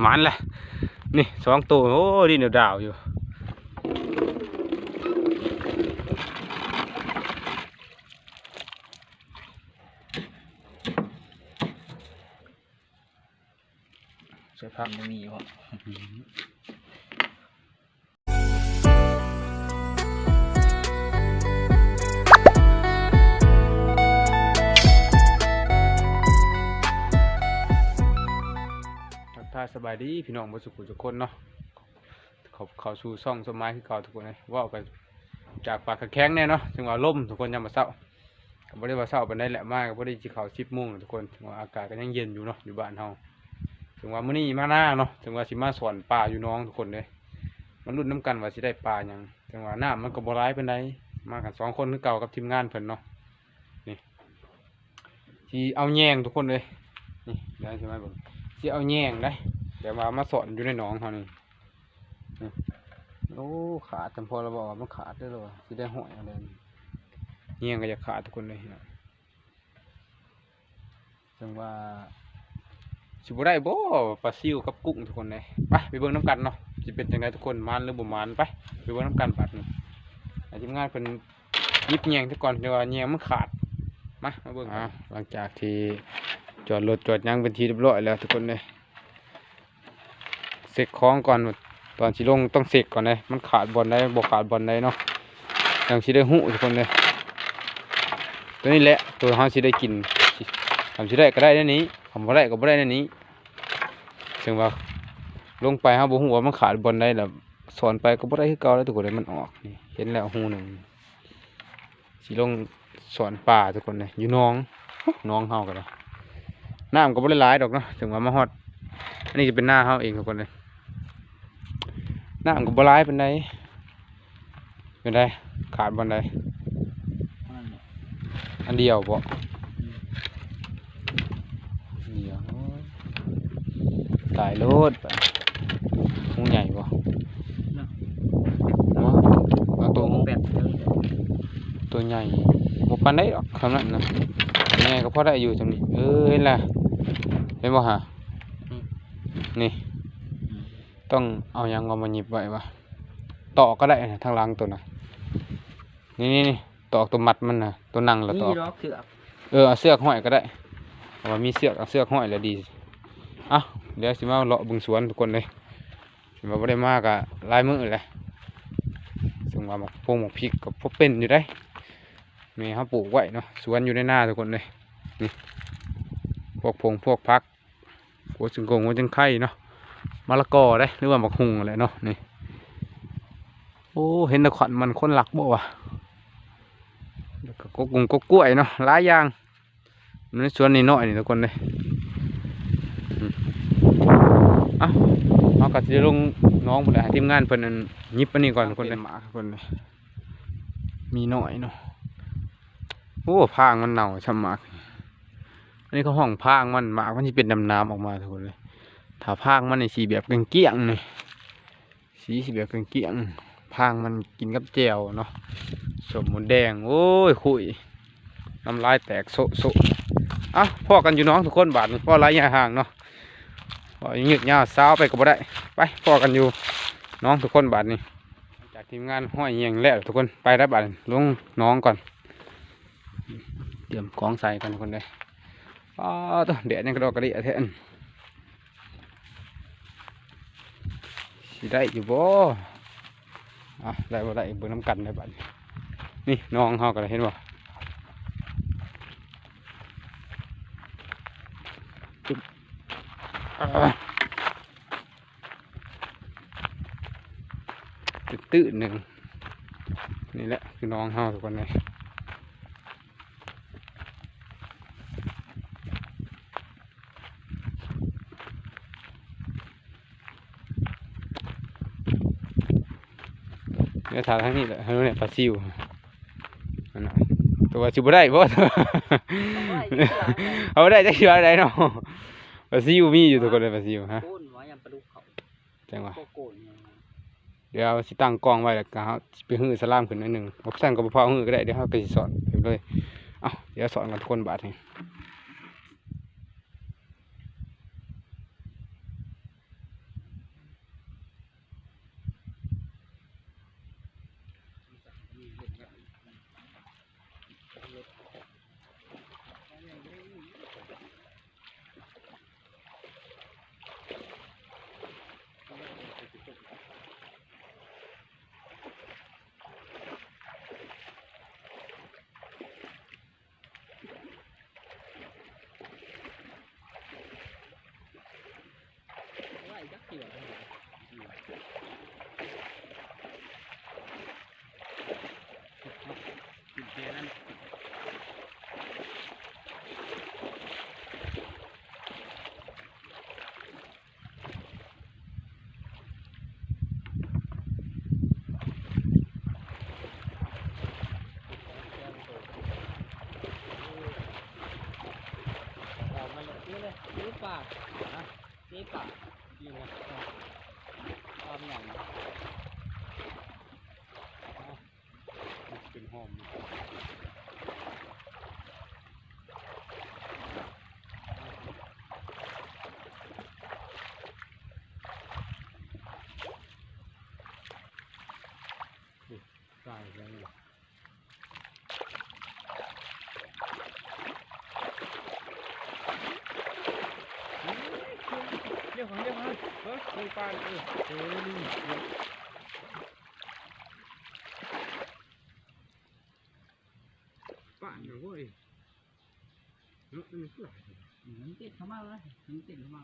หมันแหละนี่สองตัวโอ้ดินเดียวดาวอยู่ใส่ผักมันมีเพราะาสบายดีพี่น้องบ่สุขุทุกคนเนาะขอบเขาสู่ซ่องสมัยคือเก่าทุกคนเลยว่ากันจากปากกระแข้งแน่เนาะจังหวะลมทุกคนยามมาเช้าก็บ่ได้ว่าเช้าปานใดแหละมากก็บ่ได้สิเข้า10:00นทุกคนจังหวะอากาศก็ยังเย็นอยู่เนาะอยู่บ้านเฮาจังหวะมื้อนี้มาหน้าเนาะจังหวะสิมาสอนป่าอยู่น้องทุกคนเลยมันรุ่นน้ำกันว่าสิได้ปลาหยังจังหวะน้ามันก็บ่ร้ายเปานใดมากันสองคนคือเก่ากับทีมงานเพิ่นเนาะนี่เอาแยงทุกคนเลยนี่เดี๋ยวสิมาเบิ่เอาแยงได้ เดี๋ยวมามาสอนอยู่ในหนองเขานี่นี่โอ้ขาดจำพอเราบอกว่ามันขาดได้หรอวะสิได้หอยอะไรนี่แยงก็จะขาดทุกคนเลยนะจังว่าสิบ่ได้บ่ปลาซิวกับกุ้งทุกคนเลยไปไปเบิ่งน้ำกันเนาะสิเป็นจังไดทุกคนมานหรือบ่มานไปไปเบิ่งน้ำกันบัดนี้ให้ทีมงานเพิ่นหยิบแยงทุกก่อนเดี๋ยวว่าแยงมันขาดมามาเบิ่งอ่าหลังจากที่จอดรถจอดหยังเป็นทีเรียบร้อยแล้วทุกคนเลย เสกคล้องก่อนตอนสิลงต้องเสกก่อนเลยมันขาดบอลได้บกขาดบอลได้เนาะยังสิได้หูทุกคนเลยตัวนี้แหละตัวเขาสิได้กินทำสิได้ก็ได้ในนี้ทำบ่ได้ก็บ่ได้ในนี้ถึงว่าลงไปเขาบ่ฮู้ว่ามันขาดบอลได้แล้วสอนไปก็บ่ได้คือเก่าแล้วทุกคนเลยมันออกนี่เห็นแล้วหูหนึ่งสิลงสอนป่าทุกคนเลยอยู่น้องน้องเฮากันเลยน้ำก็บ่ได้หลายดอกเนาะถึงว่ามาฮอดอันนี้จะเป็นหน้าเฮาเองทุกคนเลย น้ำก็บ่หลายปานใดเป็นไดขาดบ่ไดนั่นแหละอันเดียวบ่เดียวตายโลดไปหูใหญ่บ่ว้าวเอาตัวตัวแบบเดิมตัวใหญ่บ่ปานใดดอกคำนั้นนะใหญ่ก็พอได้อยู่จังนี้เออเห็นล่ะเห็นบ่ฮะนี่ ต้องเอาหยังเอามาหยิบไว้วะตอกก็ได้นะทางหลังตัวน่ะนี่นี่นี่ตอกตัวมัดมันนะตัวนั่งแล้วตอนี่กล็อกเสือกเออเอาเสือกห้อยก็ได้เอาว่ามีเสือกเอาเสือกห้อยแล้วดีเอะเดี๋ยวสิมาเลาะบึงสวนทุกคนเลยสิมาบ่ได้มากอะลายมือเลยซึ่งว่าหมกพงหมกพริกกับพวกเป็นอยู่ได้แมีเขาปลูกไว้เนาะสวนอยู่ในหน้าทุกคนเลยนี่พวกพงพวกพักหัวจึงกงหัวจึงไข่เนาะ มะละกอได้หรือว่าบักฮุงอะไรเนาะนี่โอ้เห็นแตะขวัญมันคนหลักบ่วะแล้วก็กกุงกกล้วยเนาะหลายอย่างมันในสวนนี่น้อยนี่ทุกคนเลยอืมเอ้าเอากัจะลงน้องเพิ่นแหละให้ทีมงานเพิ่นนั่นหยิบอันนี้ก่อนทุกคนเลยหมาทุกคนเลยมีน้อยเนาะโอ้พางมันเน่าช่ำมากอันนี้เขาห้องพางมันหมากมันจะเป็นดำน้ำออกมาทุกคนเลย ถ้าพางมันในสีแบบเกลี้ยงๆนี่สีสีแบบเกลี้ยงพางมันกินกับแจวเนาะสมหมูแดง โอ้ยคุยน้ำลายแตกโซโซอะพ่อกันอยู่น้องทุกคนบาทนี่พ่อไรยาห่างเนาะพ่อยังหยุดยาสาวไปก็บ่ได้ไปพ่อกันอยู่น้องทุกคนบาทนี่จากทีมงานห้อยเงียงแล้วทุกคนไปได้บาทนี่ลงน้องก่อนเตรียมของใส่กันทุกคนเลยอ้าวตัวเดี๋ยวยังกระดอกกระดิ่งแทน สิได้อยู่บ่อะได้บ่ได้เบิ่งน้ำกันได้บัดนี้นี่น้องเฮาก็ได้เห็นบ่จึ๊บอ่าตื้อๆหนึ่งนี่แหละคือน้องเฮาทุกคนเลยเดี๋ยวถ่ายทางนี้แหละทางนู้นเนี่ยปลาซิวอันน่ะตัวสิบ่ได้บ่เอาบ่ได้จักสิว่าได้เนาะปลาซิวมีอยู่ทุกคนเลยปลาซิวฮะโกนไว้ยังปลาดุกเขาจังหวะโกโกนยังเดี๋ยวเอาสิตั้งกล้องไว้แล้วก็เฮาสิไปหื้อสลามขึ้นหนิดนึงบ่สั่นก็บ่พอหื้อก็ได้เดี๋ยวเฮาก็สิสอนไปเลยเอ้าเดี๋ยวสอนกันทุกคนบาดนี้ รือปากนะนี่ปากดีนะความหนัง เป็นหอม ใส่เลยเรียกของเรียกของเฮ้ยมีปานเออ เอ้ยนี่ป่านนะเว้ยเนาะมันคืออะไร มันติดเข้ามาเลยมันติดเข้ามา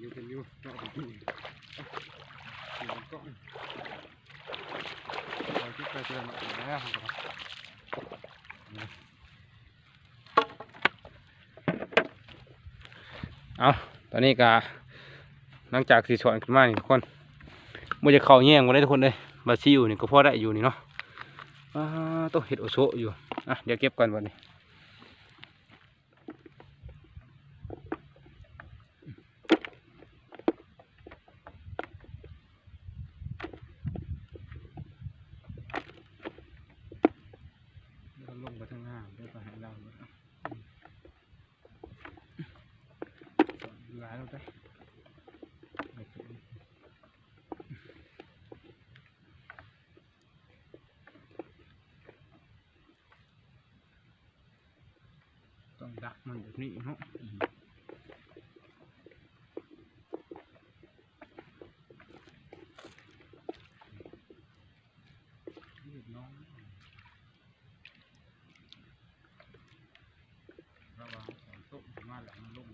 นี่ เป็นอยูเป็นอยูเจาะไปที่ถึงก้อนเราที่ไปเจอมาแล้วครับเอาตอนนี้ก็หลังจากสีสอนขึ้นมานี่ทุกคนมันจะเข่าแย่งกันได้ทุกคนเลยบาซิลนี่ก็พอได้อยู่นี่เนาะอ่าต้องเห็ดโอโซอยู่ อะ เดี๋ยวเก็บก่อนวันนี้ แล้วก็ลงไปทางหน้าด้วยก็ให้เราเลยร้ายเราได้ไม่ถึง ต้องดักมันแบบนี้เนาะเรียบร้อย ระวังฝนตกมาหลังลง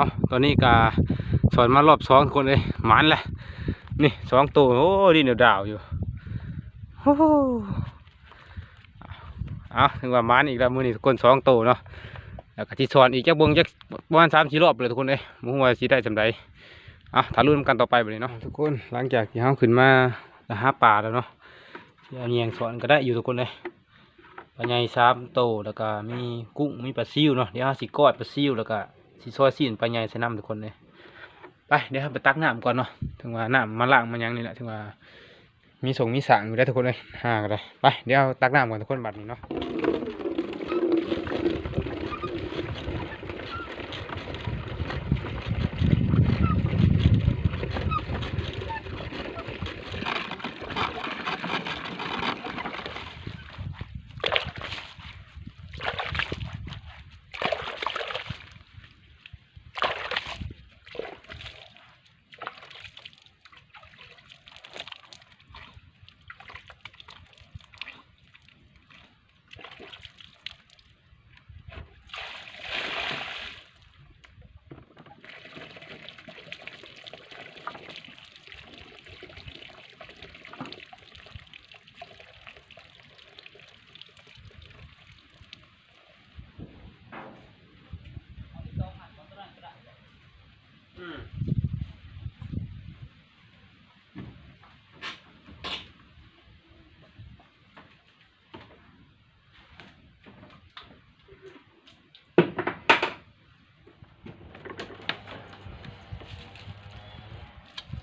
เอาตอนนี้กาสอนมารอบสองคนเลยหมันแหละนี่สองตัวโอ้ดินเดียวดาวอยู่โอ้โหเอาถึงว่ามันอีกแล้วมือนี่คนสองตัวเนาะแล้วก็ที่สอนอีกจักเบงจักประมาณสามสี่รอบเลยทุกคนเลยมุ่งว่าสิได้จำไดเอาถ่ายรูปกันต่อไปไปเลยเนาะทุกคนหลังจากที่เขาขึ้นมาแล้วหาป่าแล้วเนาะเอาเนียงสอนก็ได้อยู่ทุกคนเลยปลาใหญ่สามโตแล้วก็มีกุ้งมีปลาซิวเนาะเดี๋ยวเราสิก้อยปลาซิวแล้วก็ สิซอยซีนปลาใหญ่ใส่น้ำทุกคนเลยไปเดี๋ยวไปตักน้ำก่อนเนาะถึงว่าน้ำมาล่างมันยังนี่แหละถึงว่ามีส่งมีสางอยู่ได้ทุกคนเลยห่างกันเลยไปเดี๋ยวตักน้ำก่อนทุกคนบัดนี้เนาะ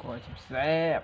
ก้อย แซ่บ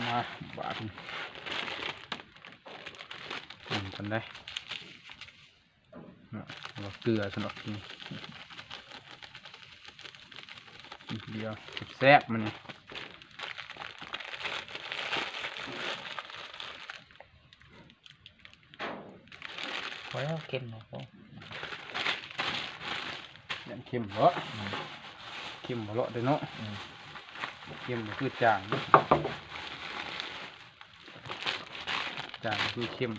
มาบาทนี่ อืมกันได้เนาะเอาเกลือสนอกนี่นิดเดียวแซ่บๆมันนี่พอแล้วเค็มหน่อยพอยันเค็มเหรอเค็มเหรอเด้อเนาะอืมเค็มก็คือจางเด้อจางคือเค็ม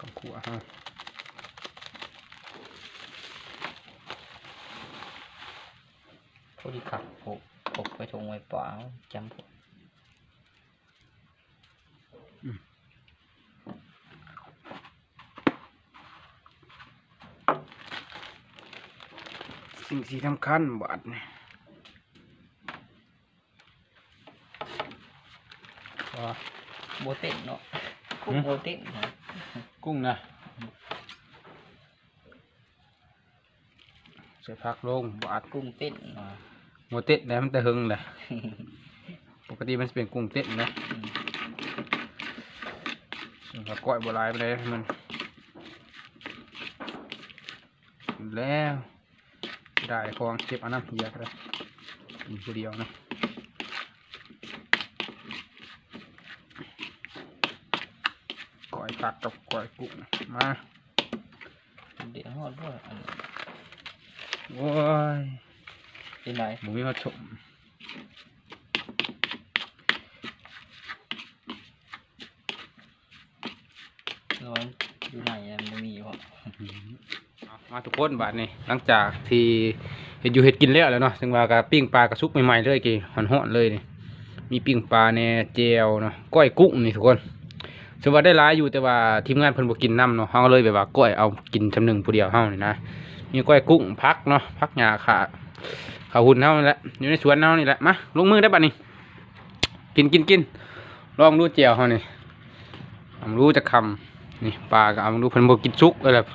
กับ ขัวฮะพอดีขับปกปกไปชงไว้เปล่าจำผมสิ่งที่สำคัญบาดนี่ว่าโบเต้นเนาะกุ้งหืมโบเต้นนะ กุ้งนะใส่ผักลงบาดกุ้งเต้นเนาะหมูเต็ดนะมันแต่หึงเลยปกติมันจะเป็นกุ้งเต็ดนะอืมส่วนผักก้อยบัวลายไปเลยมันแล้วได้ของเก็บอันน้ำเฮียก็ได้อีกผู้เดียวนะก้อยผักกับ ก้อยกุ้งมาเดี๋ยวหอดด้วยอันนี้โอ้ยเป็นไรหมูมีมาชมร้อนอยู่ไหนอะมันมีวะมาทุกคนบาดนี้หลังจากที่เห็ดอยู่เห็ดกินแล้วแหล้วเนาะซึ่งว่ากับปิ้งปลากระซุกใหม่ๆเลยกี่หอนหอนๆเลยนี่มีปิ้งปลาแหน่เจลเนาะก้อยกุ้งนี่ทุกคน ซึ่งว่าได้ร้ายอยู่แต่ว่าทีมงานเพิ่นบ่กินน้ำเนาะเฮาก็เลยแบบว่าก้อยเอากินจำหนึ่งผู้เดียวเฮานี่นะมีก้อยกุ้งพักเนาะพักหญ้าขาขาหุ่นเฮานี่แหละอยู่ในสวนเฮานี่แหละมาลงมือได้บัดนี้ กินกินกินลองดูเจียวเฮานี่ผมรู้จะคำนี่ปลาก็เอามาดูเพิ่นบ่กินซุกเออแบบ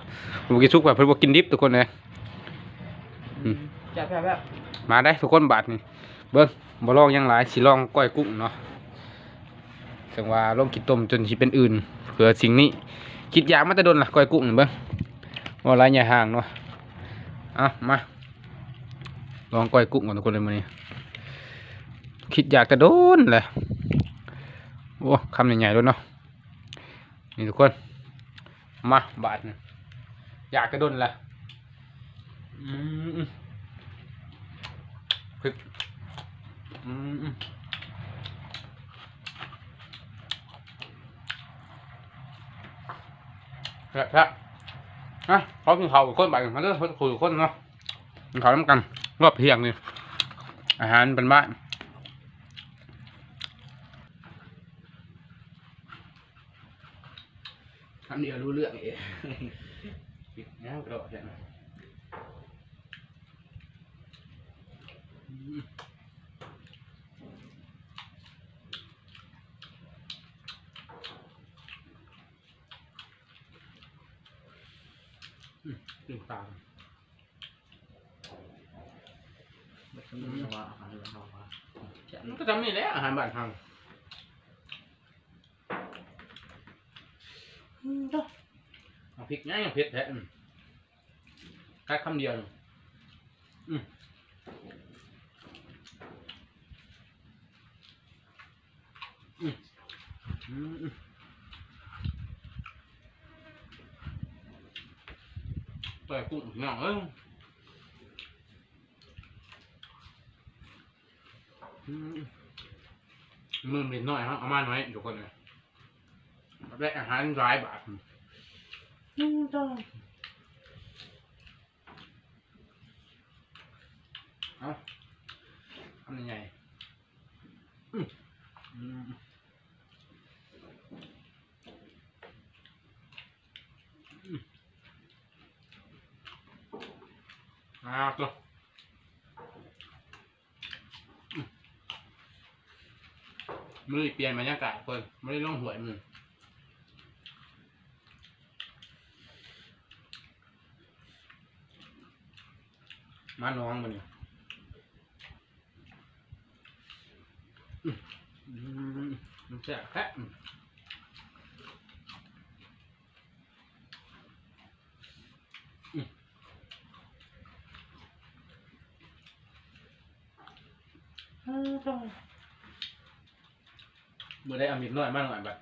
เพิ่นบ่กินซุกแบบเพิ่นบ่กินดิบทุกคนเลยอืมจับแบบแบบมาได้ทุกคนบาทนี่เบิ้งบ่ลองหยังหลายสิลองก้อยกุ้งเนาะ ถึงว่าลงกินต้มจนสิเป็นอื่นเผื่อสิ่งนี้คิดอยากมาแต่โดนล่ะก้อยกุ้งนี่เบิ้งว่าหลายอย่าห่างเนาะเอามาลองก้อยกุ้งก่อนทุกคนเลยมื้อนี้คิดอยากแต่โดนแหละโอ้คำใหญ่ๆด้วยเนาะนี่ทุกคนมาบาทอยากกระโดนละอืมพริกอืมอืม แซ่บแซ่บนะเขากินข้าวกับคนไปมันก็คุยกับคนเนาะกินข้าวน้ำกันรอบเที่ยงนี่อาหารเป็นบ้านคำเดียวรู้เรื่องเองปิดแล้วกระโดดเนี่ยอืม กินปลามันมีว่าอาหารเรือเขาว่าจะมันก็ทำนี่แหละอาหารบ้านทางเอาพริกง่ายอย่างเผ็ดแท้อืมแค่คำเดียวนี่อืมอืมอืมอืม เปิดกุ้งหน่อยเอ้ยอืมมือนิดหน่อยครับเอามาหน่อยทุกคนเลยได้อาหารร้ายบาทอืมจ้าเอาทำยังไงอืมอืมอืม อ่าตัวมือเปลี่ยนบรรยากาศเพิ่นไม่ได้ต้องหวยมือมาน้องมันเนี่ยอืมันจะแค่ เมื่อได้อามิดน้อยมากหน่อยแบบ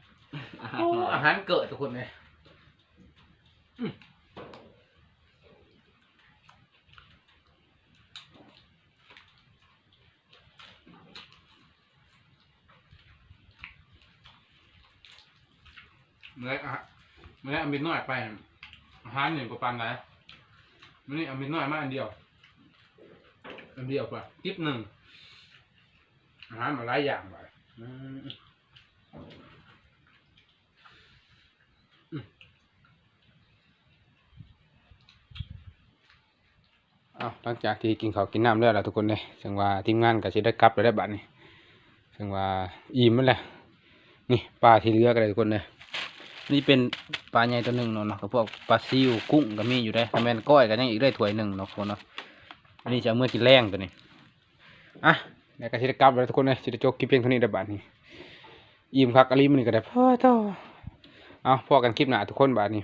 อาหารเกิดทุกคนเลยอืมเมื่อได้อาหารเมื่อได้อามิดน้อยไปอาหารหนึ่งกว่าปันไหนมื่อนี้อามิดน้อยมากอันเดียว อันเดียวกว่าทิปหนึ่งอา หารมาหลายอย่างไปอืมเอาหลังจากที่กินข้าวกินน้ำแล้วล่ะทุกคนเลยถึงว่าทีมงานก็สิได้กลับแล้วได้บัดนี้ถึงว่าอิ่มแหละนี่ปลาที่เหลือกันเลยทุกคนเลยนี่เป็นปลาใหญ่ตัวหนึ่งเนาะกับพวกปลาซิวกุ้งก็มีอยู่ได้ถ้าแมนก้อยก็ยังอีกได้ถ้วยหนึ่งเนาะคนเนาะอันนี้จะเอามื่อกินแรงตัวนี้อะ แล้วก็ชิไดกลับแล้วทุกคนเลยสิไดจบคลิปเพียงเท่านี้ได้บัดนี้อิ่มคักอะลีมันนี่ก็ได้พ่อต่อเอาพอกันคลิปหน้าทุกคนบัดนี้